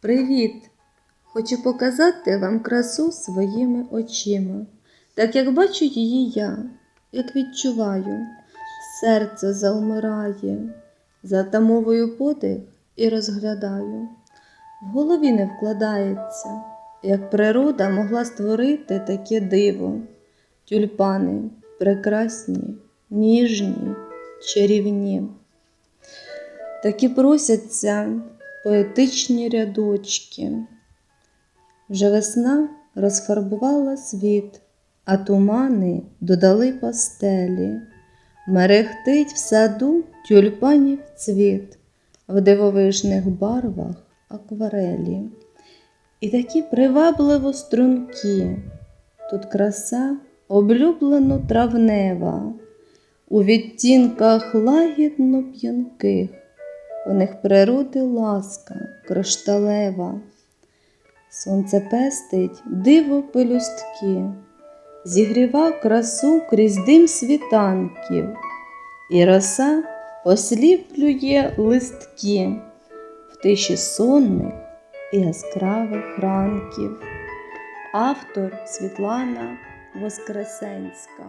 Привіт! Хочу показати вам красу своїми очима, так як бачу її я, як відчуваю, серце заумирає, затамовую подих і розглядаю. В голові не вкладається, як природа могла створити таке диво. Тюльпани прекрасні, ніжні, чарівні. Такі просяться поетичні рядочки. Вже весна розфарбувала світ, а тумани додали пастелі. Мерехтить в саду тюльпанів цвіт, в дивовижних барвах акварелі. І такі привабливо струнки. Тут краса облюблено травнева, у відтінках лагідно п'янких. У них природи ласка кришталева. Сонце пестить диво пелюстки, зігріва красу крізь дим світанків, і роса посліплює листки в тиші сонних і яскравих ранків. Автор Світлана Воскресенська